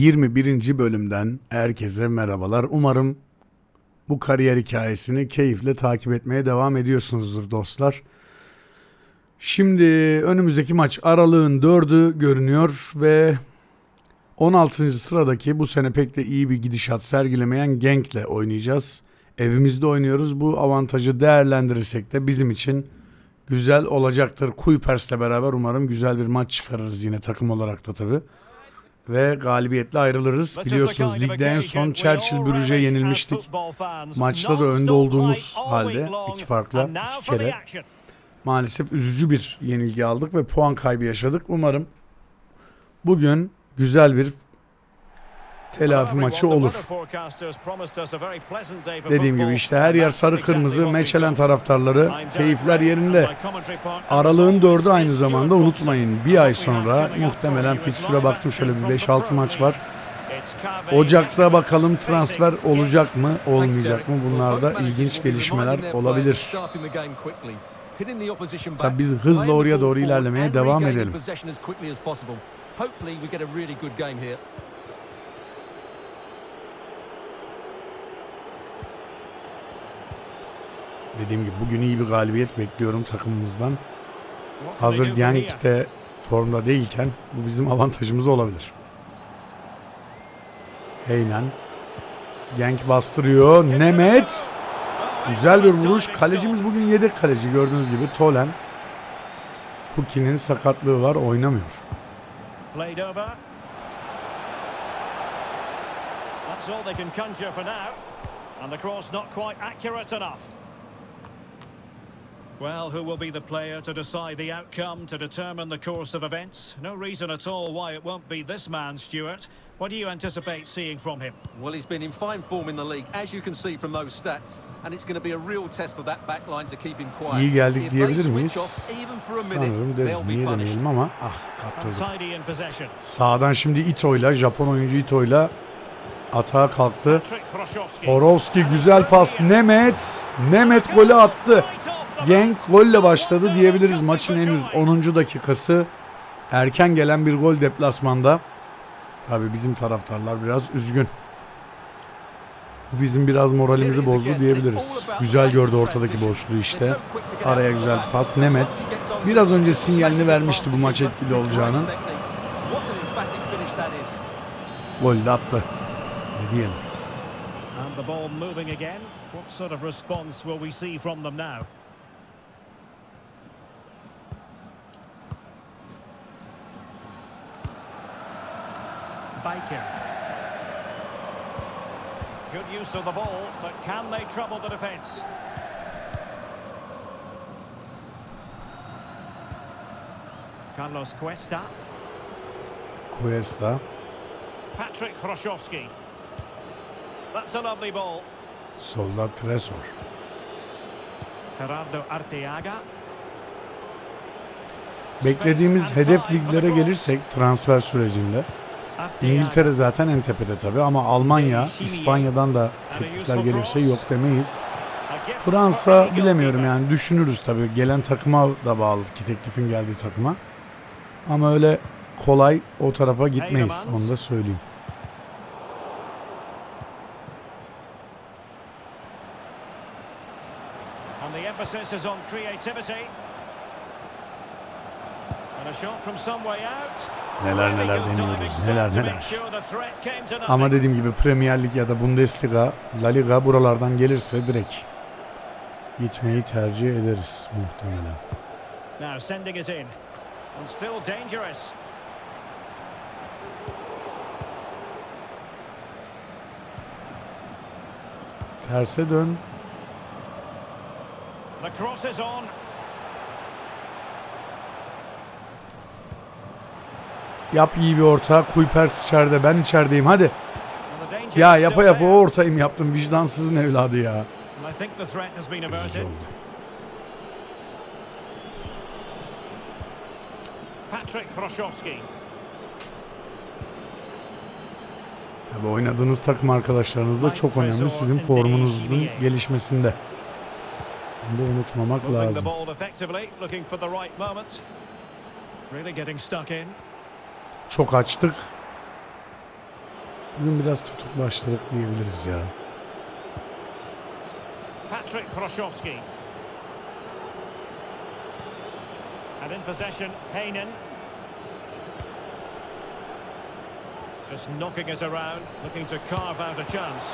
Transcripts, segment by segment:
21. bölümden herkese merhabalar. Umarım bu kariyer hikayesini keyifle takip etmeye devam ediyorsunuzdur dostlar. Şimdi önümüzdeki maç aralığın 4'ü görünüyor ve 16. sıradaki bu sene pek de iyi bir gidişat sergilemeyen Genk'le oynayacağız. Evimizde oynuyoruz. Bu avantajı değerlendirirsek de bizim için güzel olacaktır. Kuypers'le beraber umarım güzel bir maç çıkarırız yine takım olarak da tabii. Ve galibiyetle ayrılırız. Biliyorsunuz ligde en son Churchill Brugge'ye yenilmiştik. Maçta da önde olduğumuz halde iki farkla iki kere maalesef üzücü bir yenilgi aldık ve puan kaybı yaşadık. Umarım bugün güzel bir telafi maçı olur. Dediğim gibi işte her yer sarı kırmızı, Meçelen taraftarları, keyifler yerinde. Aralığın dördü aynı zamanda unutmayın. Bir ay sonra muhtemelen fikstüre baktım şöyle bir 5-6 maç var. Ocak'ta bakalım transfer olacak mı, olmayacak mı? Bunlarda ilginç gelişmeler olabilir. Tabii biz hızla oraya doğru ilerlemeye devam edelim. Dediğim gibi bugün iyi bir galibiyet bekliyorum takımımızdan. Hazır Genk de formda değilken bu bizim avantajımız olabilir. Heynen. Genk bastırıyor. Nemet. Güzel bir vuruş. Kalecimiz bugün yedek kaleci gördüğünüz gibi Tolen. Puki'nin sakatlığı var oynamıyor. That's all they can conjure for now. And the cross not quite accurate enough. Well, who will be the player to decide the outcome, to determine the course of events? No reason at all why it won't be this man, Stuart. What do you anticipate seeing from him? Well, he's been in fine form in the league, as you can see from those stats. And it's going to be a real test for that back line to keep him quiet. İyi geldik diyebilir miyiz? off even for a minute, Sanırım deriz. Niye demeyelim ama ah kaptırdık. Tidy in possession. Sağdan şimdi Ito'yla, Japon oyuncu Ito'yla atağa kalktı. Horowski güzel pas. Nemet. Nemet golü attı. Genk golle başladı diyebiliriz maçın henüz 10. dakikası. Erken gelen bir gol deplasmanda. Tabi bizim taraftarlar biraz üzgün. Bu bizim biraz moralimizi bozdu diyebiliriz. Güzel gördü ortadaki boşluğu işte. Araya güzel pas. Nemet. Biraz önce sinyalini vermişti bu maç etkili olacağının. Golü de attı. Ne diyelim. What sort of response will we see from them now? Baker. Good use of the ball, but can they trouble the defence? Carlos Cuesta. Cuesta. Patrick Hroshowski. That's a lovely ball. Solda Tresor. Gerardo Arteaga. Beklediğimiz hedef liglere gelirsek transfer sürecinde. İngiltere zaten en tepede tabii ama Almanya, İspanya'dan da teklifler gelirse yok demeyiz. Fransa bilemiyorum yani düşünürüz tabii. Gelen takıma da bağlı ki teklifin geldiği takıma. Ama öyle kolay o tarafa gitmeyiz onu da söyleyeyim. And the emphasis is on creativity. And a shot from some way out. Neler neler deniyoruz, neler neler. Ama dediğim gibi Premier Lig ya da Bundesliga, La Liga buralardan gelirse direkt gitmeyi tercih ederiz muhtemelen. Now sending it in. And still dangerous. Terse dön. The cross is on. Yap iyi bir orta. Kuipers içeride. Ben içerideyim. Hadi. Ya yapa yapa o ortayı mı yaptım? Vicdansızın evladı ya. And I think the threat has been Üzücü averted. oldu. Patrick Hroshowski. Tabii oynadığınız takım arkadaşlarınız da çok önemli sizin formunuzun gelişmesinde. Bunu da unutmamak lazım. Really getting stuck in. Çok açtık. Bugün biraz tutuk başladık diyebiliriz ya. Patrick Krosowski. And in possession, Haynen. Just knocking it around, looking to carve out a chance.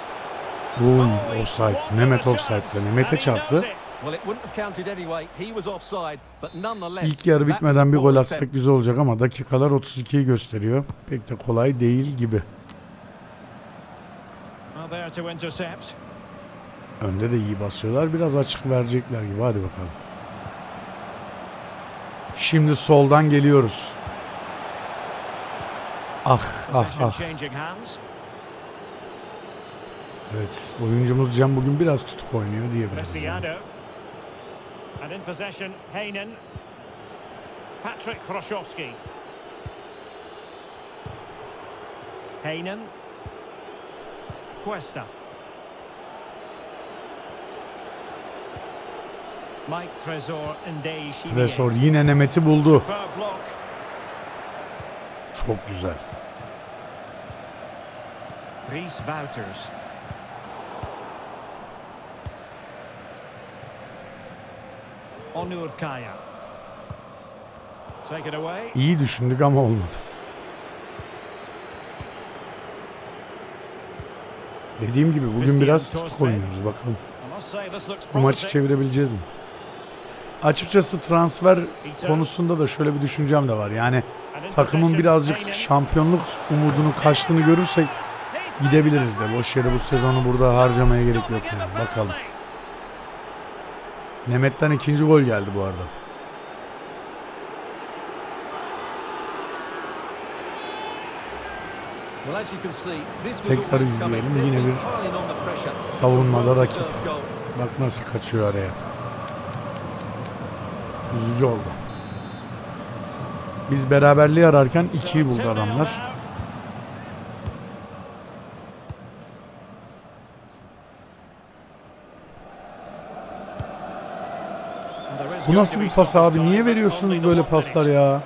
Uy offside. Mehmet offside'la Mehmet'e çarptı. Well, it wouldn't have counted anyway. He was offside, but nonetheless. İlk yarı bitmeden bir gol atsak güzel olacak ama dakikalar 32'yi gösteriyor. Pek de kolay değil gibi. Önde de iyi basıyorlar. Biraz açık verecekler gibi. Hadi bakalım. Şimdi soldan geliyoruz. Ah ah ah. Evet oyuncumuz Cem bugün biraz tutuk oynuyor diyebiliriz. yani. And in possession, Haynen. Patrick Krosowski. Haynen. Cuesta. Mike Tresor Ndeye Tresor yine Nemet'i buldu. Çok güzel. Dries Wouters. Onur Kaya. Take it away. İyi düşündük ama olmadı. Dediğim gibi bugün biraz tutuk oynuyoruz bakalım. Bu maçı çevirebileceğiz mi? Açıkçası transfer konusunda da şöyle bir düşüncem de var. Yani takımın birazcık şampiyonluk umudunun kaçtığını görürsek gidebiliriz de. Boş yere bu sezonu burada harcamaya gerek yok yani. Bakalım. Nemet'ten ikinci gol geldi bu arada. Tekrar izleyelim. Yine bir savunmada rakip. Bak nasıl kaçıyor araya. Üzücü oldu. Biz beraberliği ararken ikiyi buldu adamlar. Bu nasıl bir pas abi? Niye veriyorsunuz böyle paslar ya?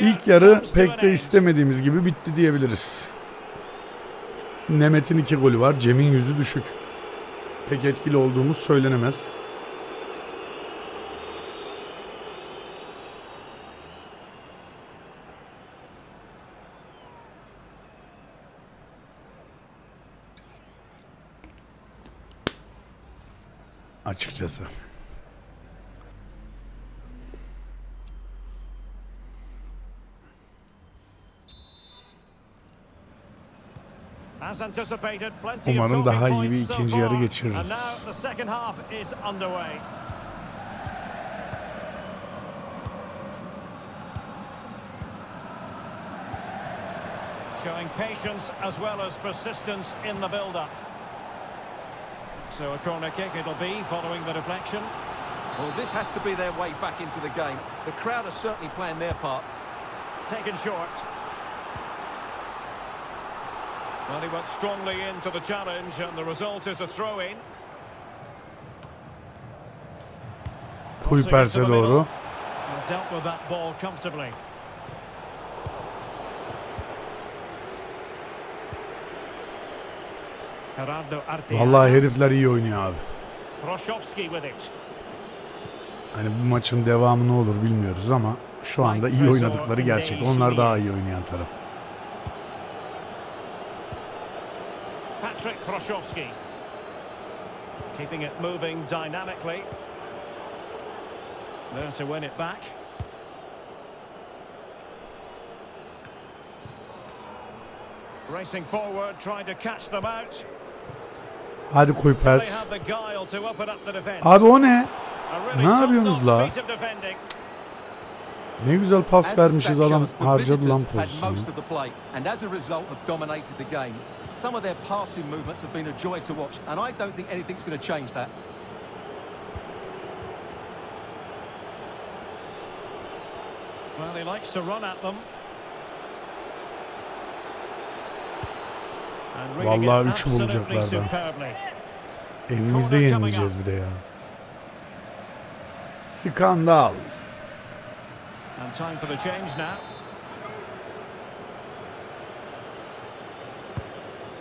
İlk yarı pek de istemediğimiz gibi bitti diyebiliriz. Nemet'in iki golü var. Cem'in yüzü düşük. Pek etkili olduğumuz söylenemez. Açıkçası. Umarım daha iyi bir ikinci yarı geçiririz. Showing patience as well as persistence in the build-up. So a corner kick it'll be following the deflection. Well, this has to be their way back into the game. The crowd are certainly playing their part. Taken short. Well, he went strongly into the challenge and the result is a throw-in. Kuypers'e doğru. And dealt with that ball comfortably. Vallahi herifler iyi oynuyor abi. Hani bu maçın devamı ne olur bilmiyoruz ama şu anda iyi oynadıkları gerçek. Onlar daha iyi oynayan taraf. Patrick Proshowski. Keeping it moving dynamically. There to win it back. Racing forward, trying to catch them out. Hadi defence. Abi o ne? Ne yapıyorsunuz la? Ne güzel pas vermişiz adam harcadı lan pozisyonu. Well, he likes to run at them. And reading it Vallahi üç absolutely bulacaklar da. Evimizde yenileceğiz bir de ya. Skandal.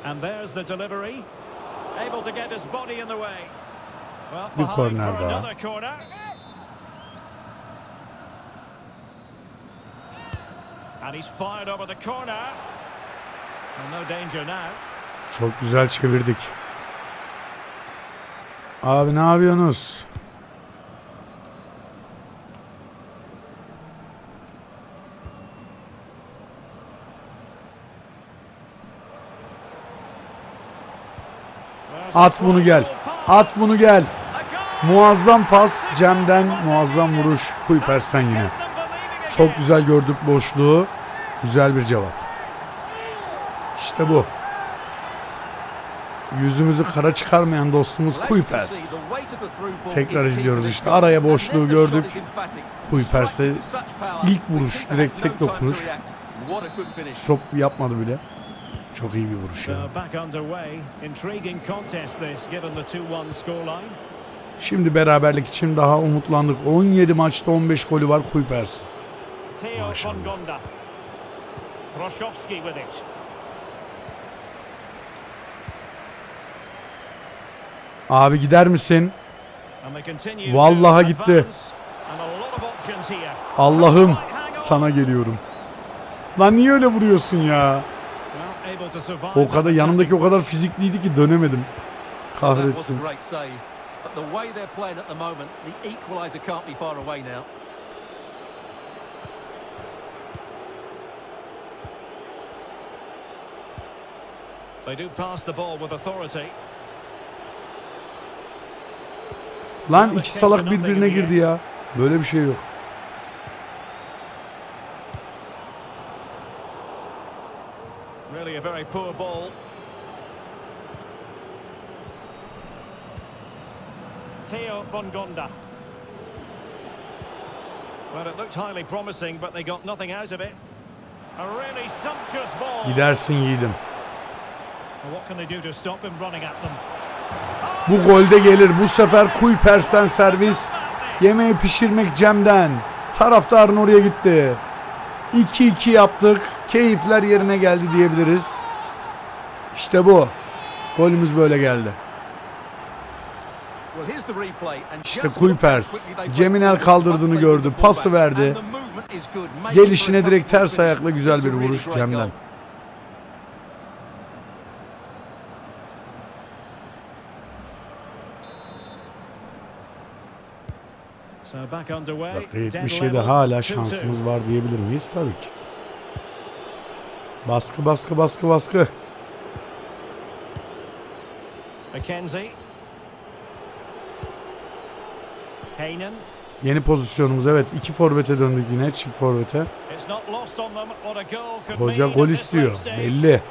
And there's the delivery. Able to get his body in the way. Well, Bir korner daha. another corner. And he's fired over the corner. Well, no danger now. Çok güzel çevirdik. Abi ne yapıyorsunuz? At bunu gel. At bunu gel. Muazzam pas Cem'den, muazzam vuruş Kuypers'ten yine. Çok güzel gördük boşluğu. Güzel bir cevap. İşte bu. Yüzümüzü kara çıkarmayan dostumuz Kuypers. Tekrar izliyoruz işte. Araya boşluğu gördük. Kuypers'te ilk vuruş, direkt tek dokunuş. Stop yapmadı bile. Çok iyi bir vuruş ya. So back underway. Intriguing contest this, given the 2-1 scoreline. Şimdi beraberlik için daha umutlandık. 17 maçta 15 golü var Kuypers. Maşallah. Bongonda. Roshowski with it. Abi gider misin? To gitti. Allah'ım sana geliyorum. Lan niye öyle vuruyorsun ya? O kadar yanımdaki o kadar fizikliydi ki dönemedim. Kahretsin. They do pass the ball with authority. Lan iki salak birbirine girdi ya. Böyle bir şey yok. Really a very poor ball. Theo Bongonda. Well, it looked highly promising, but they got nothing out of it. A really sumptuous ball. Gidersin yiğidim. Well, What can they do to stop him running at them? Bu golde gelir. Bu sefer Kuypers'ten servis. Yemeği pişirmek Cem'den. Taraftarın oraya gitti. 2-2 yaptık. Keyifler yerine geldi diyebiliriz. İşte bu. Golümüz böyle geldi. İşte Kuypers. Ceminel forward kaldırdığını gördü, pası verdi. Gelişine direkt ters ayakla güzel bir vuruş Cem'den. Dakika Dead 77 level, hala 2-2. şansımız var diyebilir miyiz? Tabii ki. Baskı baskı baskı baskı. McKenzie. Heynen. Yeni pozisyonumuz evet. iki forvete döndük yine. Çift forvete. Hoca gol istiyor. Belli.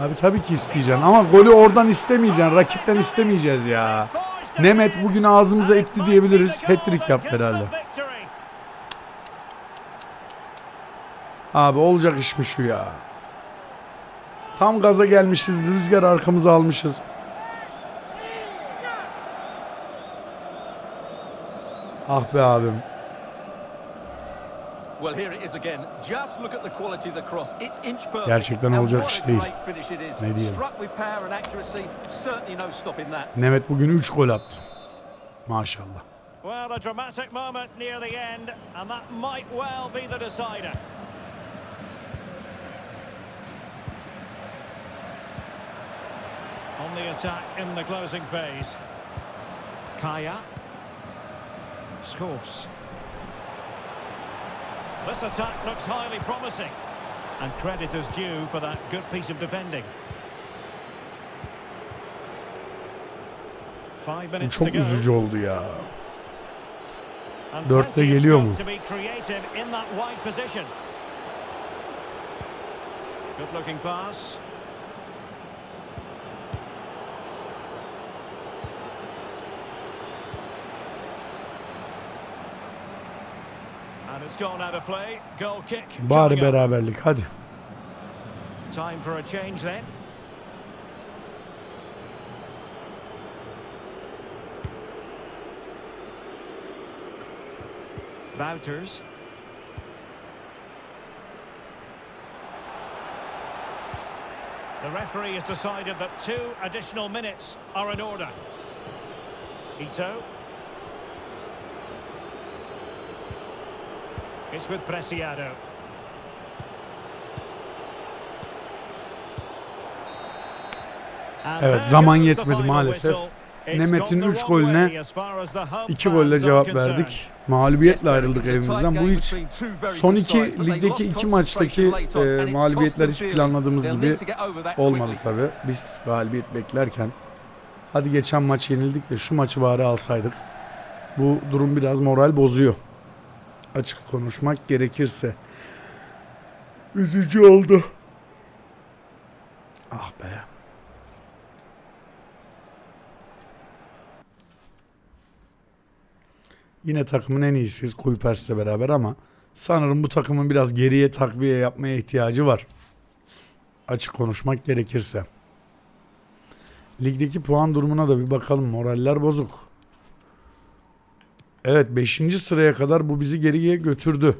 Abi tabii ki isteyeceksin ama golü oradan istemeyeceksin. Rakipten istemeyeceğiz ya. Nemet bugün ağzımıza etti diyebiliriz. Hat-trick yaptı herhalde. Abi olacak iş mi şu ya? Tam gaza gelmişiz. Rüzgar arkamıza almışız. Ah be abim. Gerçekten olacak iş değil. Ne diyelim? Nemet bugün 3 gol attı. Maşallah. Well, a dramatic moment near the end, and that might well be the decider. On the attack in the closing phase. Kaya. Schoofs. This attack looks highly promising. And credit is due for that good piece of defending. Five Bu minutes to çok go. üzücü oldu ya. And Dörtte plenty of geliyor scope mu? To be creative in that wide position. Good looking pass. It's gone out of play. Goal kick. Bari beraberlik hadi. Time for a change then. Wouters. The referee has decided that two additional minutes are in order. Ito. It's with Preciado. Evet, zaman yetmedi maalesef. Nemet'in gone the 3 wrong golüne way as far as the home 2 golle cevap verdik. Mağlubiyetle ayrıldık evimizden. Bu hiç son iki ligdeki iki maçtaki e, mağlubiyetler hiç planladığımız gibi olmadı tabi. Biz galibiyet beklerken hadi geçen maç yenildik de şu maçı bari alsaydık. Bu durum biraz moral bozuyor. Açık konuşmak gerekirse. Üzücü oldu. Ah be. Yine takımın en iyisiyiz Kuypers'le beraber ama sanırım bu takımın biraz geriye takviye yapmaya ihtiyacı var. Açık konuşmak gerekirse. Ligdeki puan durumuna da bir bakalım. Moraller bozuk. Evet 5. sıraya kadar bu bizi geriye götürdü.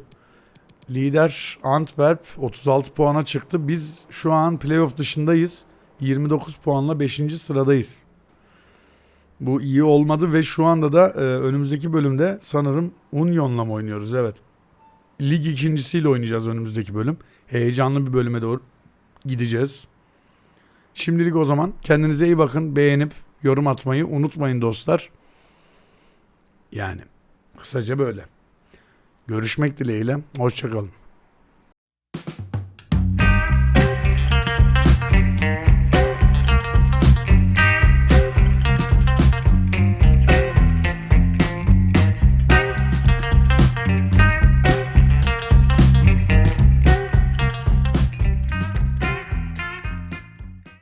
Lider Antwerp 36 puana çıktı. Biz şu an playoff dışındayız. 29 puanla 5. sıradayız. Bu iyi olmadı ve şu anda da e, önümüzdeki bölümde sanırım Union'la mı oynuyoruz? Evet. Lig ikincisiyle oynayacağız önümüzdeki bölüm. Heyecanlı bir bölüme doğru gideceğiz. Şimdilik o zaman kendinize iyi bakın. Beğenip yorum atmayı unutmayın dostlar. Yani kısaca böyle. Görüşmek dileğiyle. Hoşçakalın.